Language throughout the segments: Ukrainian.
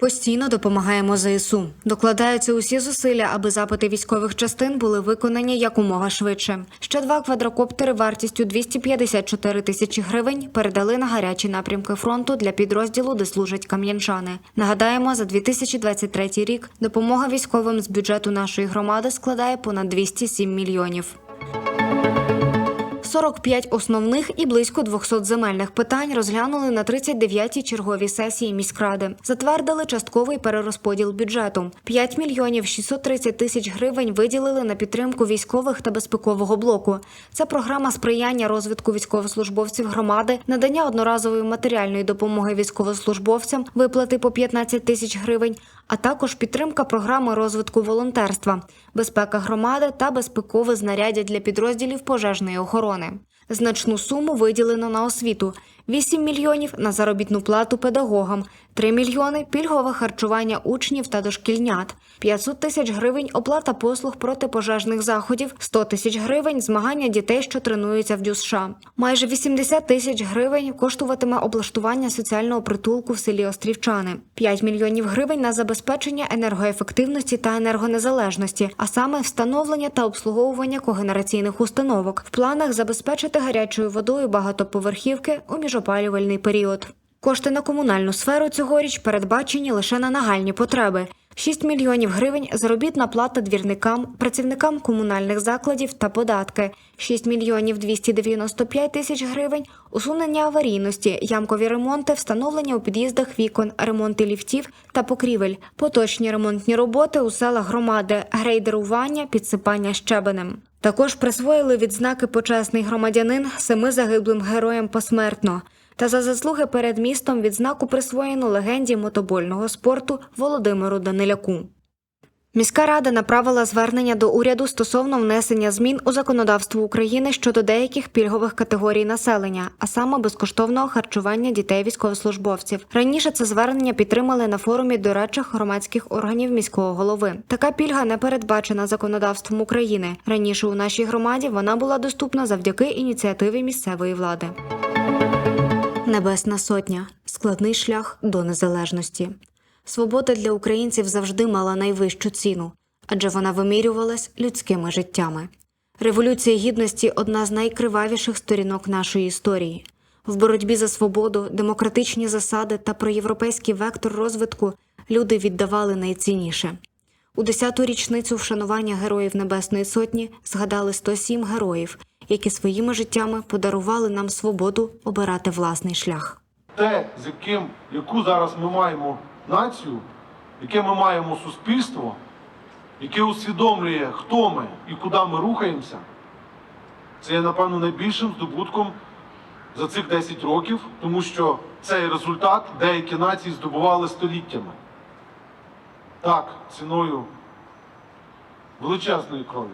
Постійно допомагаємо ЗСУ. Докладаються усі зусилля, аби запити військових частин були виконані якомога швидше. Ще два квадрокоптери вартістю 254 тисячі гривень передали на гарячі напрямки фронту для підрозділу, де служать кам'янчани. Нагадаємо, за 2023 рік допомога військовим з бюджету нашої громади складає понад 207 мільйонів. 45 основних і близько 200 земельних питань розглянули на 39-й черговій сесії міськради. Затвердили частковий перерозподіл бюджету. 5 мільйонів 630 тисяч гривень виділили на підтримку військових та безпекового блоку. Це програма сприяння розвитку військовослужбовців громади, надання одноразової матеріальної допомоги військовослужбовцям, виплати по 15 тисяч гривень, а також підтримка програми розвитку волонтерства, безпека громади та безпекове знаряддя для підрозділів пожежної охорони. Значну суму виділено на освіту: 8 мільйонів на заробітну плату педагогам, 3 мільйони пільгове харчування учнів та дошкільнят, 500 тисяч гривень оплата послуг протипожежних заходів, 100 тисяч гривень змагання дітей, що тренуються в ДЮСШ. Майже 80 тисяч гривень коштуватиме облаштування соціального притулку в селі Острівчани, 5 мільйонів гривень на забезпечення енергоефективності та енергонезалежності, а саме встановлення та обслуговування когенераційних установок. В планах забезпечити гарячою водою багатоповерхівки у міжопалювальний період. Кошти на комунальну сферу цьогоріч передбачені лише на нагальні потреби. 6 мільйонів гривень заробітна плата двірникам, працівникам комунальних закладів та податки, 6 мільйонів 295 тисяч гривень, усунення аварійності, ямкові ремонти, встановлення у під'їздах вікон, ремонти ліфтів та покрівель, поточні ремонтні роботи у селах громади, грейдерування, підсипання щебенем. Також присвоїли відзнаки почесний громадянин семи загиблим героям посмертно. Та за заслуги перед містом відзнаку присвоєно легенді мотобольного спорту Володимиру Даниляку. Міська рада направила звернення до уряду стосовно внесення змін у законодавство України щодо деяких пільгових категорій населення, а саме безкоштовного харчування дітей військовослужбовців. Раніше це звернення підтримали на форумі дорадчих громадських органів міського голови. Така пільга не передбачена законодавством України. Раніше у нашій громаді вона була доступна завдяки ініціативі місцевої влади. Небесна сотня складний шлях до незалежності. Свобода для українців завжди мала найвищу ціну, адже вона вимірювалась людськими життями. Революція гідності одна з найкривавіших сторінок нашої історії. В боротьбі за свободу, демократичні засади та проєвропейський вектор розвитку люди віддавали найцінніше. У 10-ту річницю вшанування героїв Небесної Сотні згадали 107 героїв, які своїми життями подарували нам свободу обирати власний шлях. те, з яким, яку зараз ми маємо націю, яке ми маємо суспільство, яке усвідомлює, хто ми і куди ми рухаємося, це є, напевно, найбільшим здобутком за цих 10 років, тому що цей результат деякі нації здобували століттями. Так, ціною величезної крові,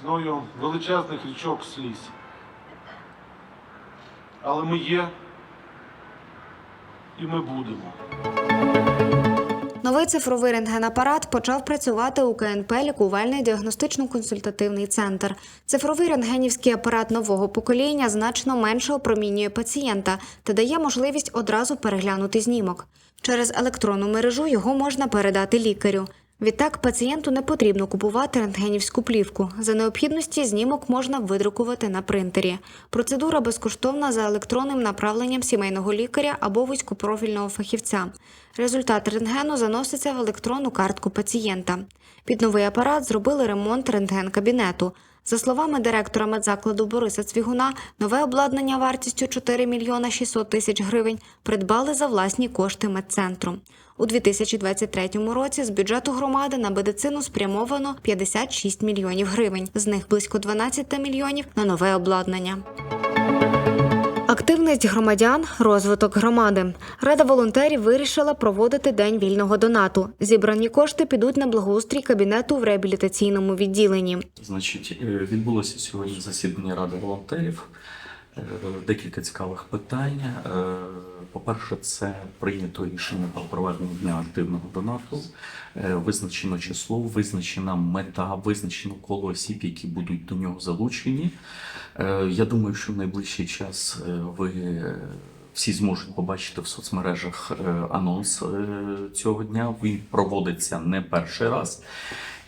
ціною величезних річок сліз. Але ми є і ми будемо. Новий цифровий рентгенапарат почав працювати у КНП лікувальний діагностично-консультативний центр. Цифровий рентгенівський апарат нового покоління значно менше опромінює пацієнта та дає можливість одразу переглянути знімок. Через електронну мережу його можна передати лікарю. Відтак пацієнту не потрібно купувати рентгенівську плівку. За необхідності знімок можна видрукувати на принтері. Процедура безкоштовна за електронним направленням сімейного лікаря або вузькопрофільного фахівця. Результат рентгену заноситься в електронну картку пацієнта. Під новий апарат зробили ремонт рентген-кабінету. За словами директора медзакладу Бориса Цвігуна, нове обладнання вартістю 4 мільйона 600 тисяч гривень придбали за власні кошти медцентру. У 2023 році з бюджету громади на медицину спрямовано 56 мільйонів гривень, з них близько 12 мільйонів на нове обладнання. Активність громадян, розвиток громади. Рада волонтерів вирішила проводити день вільного донату. Зібрані кошти підуть на благоустрій кабінету в реабілітаційному відділенні. Значить, е, відбулося сьогодні засідання Ради волонтерів. Е, Декілька цікавих питань. Е, По-перше, це прийнято рішення про проведення дня активного донату. Е, Визначено число, визначена мета, визначено коло осіб, які будуть до нього залучені. Я думаю, що в найближчий час ви всі зможуть побачити в соцмережах анонс цього дня. Він проводиться не перший раз.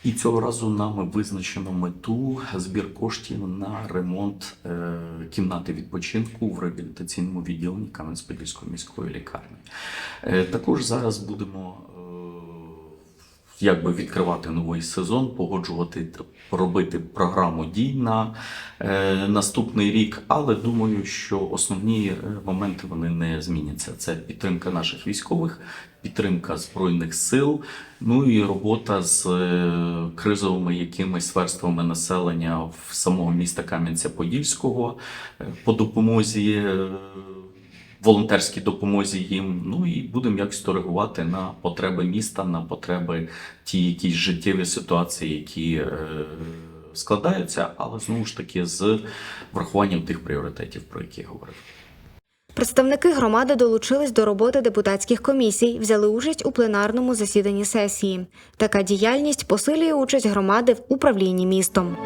І цього разу нами визначено мету збір коштів на ремонт е, кімнати відпочинку в реабілітаційному відділенні Кам'янець-Подільської міської лікарні. Е, також зараз будемо якби відкривати новий сезон, погоджувати, робити програму дій на е, наступний рік. Але думаю, що основні е, моменти вони не зміняться. Це підтримка наших військових, підтримка збройних сил, ну і робота з е, кризовими якимись верствами населення в самого міста Кам'янця-Подільського е, по допомозі. е, волонтерській допомозі їм. Ну і будемо якось то реагувати на потреби міста, на потреби ті якісь життєві ситуації, які е, складаються, але знову ж таки з врахуванням тих пріоритетів, про які я говорив. Представники громади долучились до роботи депутатських комісій, взяли участь у пленарному засіданні сесії. Така діяльність посилює участь громади в управлінні містом.